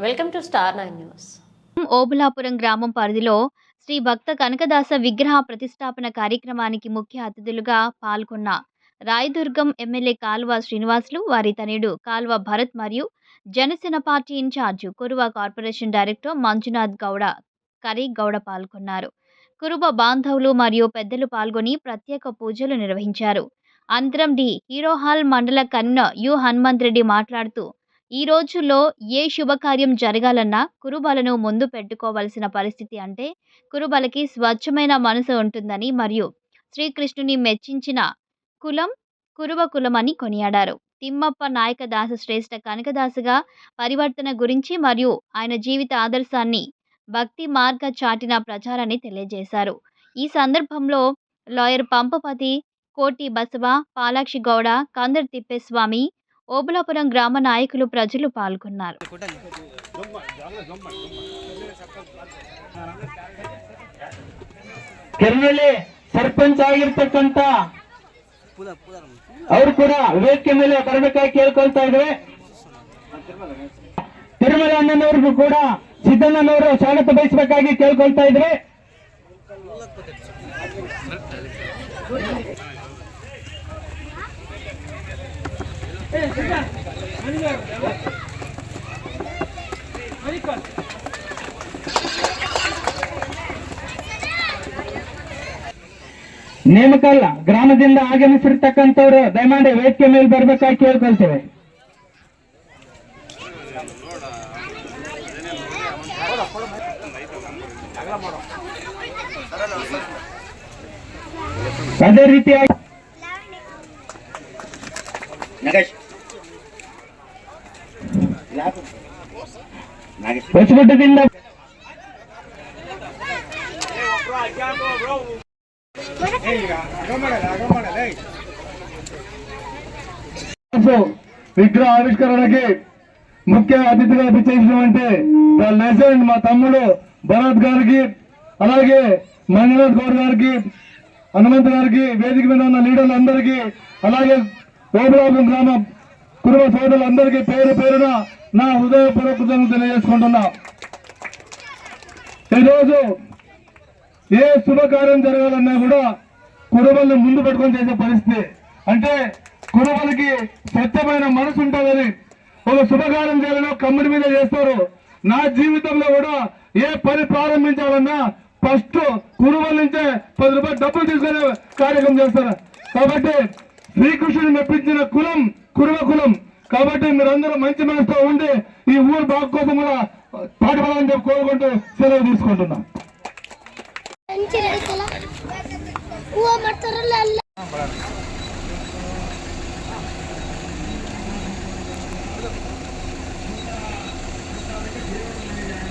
Welcome to star nine news Obulapuram గ్రామం పరిధిలో శ్రీ భక్త కనకదాస విగ్రహ ప్రతిష్టాపన కార్యక్రమానికి ముఖ్య అతిథులుగా పాల్గొన్న రాయదుర్గం ఎమ్మెల్యే కాల్వ శ్రీనివాసులు వారి తనయుడు కాల్వ భరత్ మరియు Janasena party in charge Kuruva corporation director Manjunath Gowda Kari Gowda పాల్గొన్నారు. కురుబ బాంధవులు మరియు పెద్దలు పాల్గొని ప్రత్యేక పూజలు నిర్వహించారు. అనంతరం డి హీరో హాల్ మండల కన్వీనర్ యు హనుమంత్ రెడ్డి మాట్లాడుతూ ఈ రోజుల్లో ఏ శుభకార్యం జరగాలన్నా కురుబలను ముందు పెట్టుకోవలసిన పరిస్థితి అంటే కురుబలకి స్వచ్ఛమైన మనసు ఉంటుందని మరియు శ్రీకృష్ణుని మెచ్చించిన కులం కురుబ కులం అని కొనియాడారు. తిమ్మప్ప నాయక దాస శ్రేష్ఠ కనకదాసుగా పరివర్తన గురించి మరియు ఆయన జీవిత ఆదర్శాన్ని భక్తి మార్గ చాటిన ప్రచారాన్ని తెలియజేశారు. ఈ సందర్భంలో లాయర్ పంపపతి కోటి బసవ పాలాక్షి గౌడ కందర్ తిప్పేస్వామి ఓబులాపురం గ్రామ నాయకులు ప్రజలు పాల్గొన్నారు ಕೆರೆಯಲ್ಲಿ ಸರ್ಪಂಚ್ ಆಗಿರ್ತಕ್ಕಂತ ಅವ್ರು ಕೂಡ ವೇದಿಕೆ ಮೇಲೆ ಬರಬೇಕಾಗಿ ಕೇಳ್ಕೊಳ್ತಾ ಇದ್ರೆ ತಿರುಮಲ ಅಣ್ಣನವ್ರಿಗೂ ಕೂಡ ಸಿದ್ದಣ್ಣನವರು ಸ್ವಾಗತ ಬಯಸಬೇಕಾಗಿ ಕೇಳ್ಕೊಳ್ತಾ ಇದ್ರೆ ನೇಮಕಲ್ಲ ಗ್ರಾಮದಿಂದ ಆಗಮಿಸಿರ್ತಕ್ಕಂಥವ್ರು ದಯಮಾಡಿ ವೇದಿಕೆ ಮೇಲೆ ಬರ್ಬೇಕಾಗಿ ಕೇಳ್ಕೊಳ್ತೇವೆ. ಅದೇ ರೀತಿಯಾಗಿ ಹೊಸಗುಡ್ಡದಿಂದ విగ్రహ ఆవిష్కరణకి ముఖ్య అతిథిగా విచ్చేసినటువంటి ద లెజెండ్ మా తమ్ముడు భరత్ గారికి అలాగే మంజునాథ్ గౌడ్ గారికి హనుమంత్ గారికి వేదిక మీద ఉన్న లీడర్లందరికీ అలాగే ఓబులాపురం గ్రామ కుటుంబ సోదరులందరికీ పేరు పేరున నా హృదయపూర్వక తెలియజేసుకుంటున్నా. ఈరోజు ఏ శుభకార్యం జరగాలన్నా కూడా కుటుంబాన్ని ముందు పెట్టుకొని చేసే పరిస్థితి. అంటే కుటుంబానికి స్వచ్ఛమైన మనసు ఉంటుందని ఒక శుభకార్యం చేయాలన్నా కమ్మిడి మీద చేస్తారు. నా జీవితంలో కూడా ఏ పని ప్రారంభించాలన్నా ఫస్ట్ కుటుంబాల నుంచే పది రూపాయలు డబ్బులు తీసుకునే కార్యక్రమం చేస్తారు. కాబట్టి శ్రీకృష్ణుడు మెప్పించిన కులం కురువ కులం. కాబట్టి మీరందరూ మంచి మనసుతో ఉండి ఈ ఊరు బాగోపం కోసం కూడా పాటుపడాలని చెప్పి కోరుకుంటూ సెలవు తీసుకుంటున్నాం.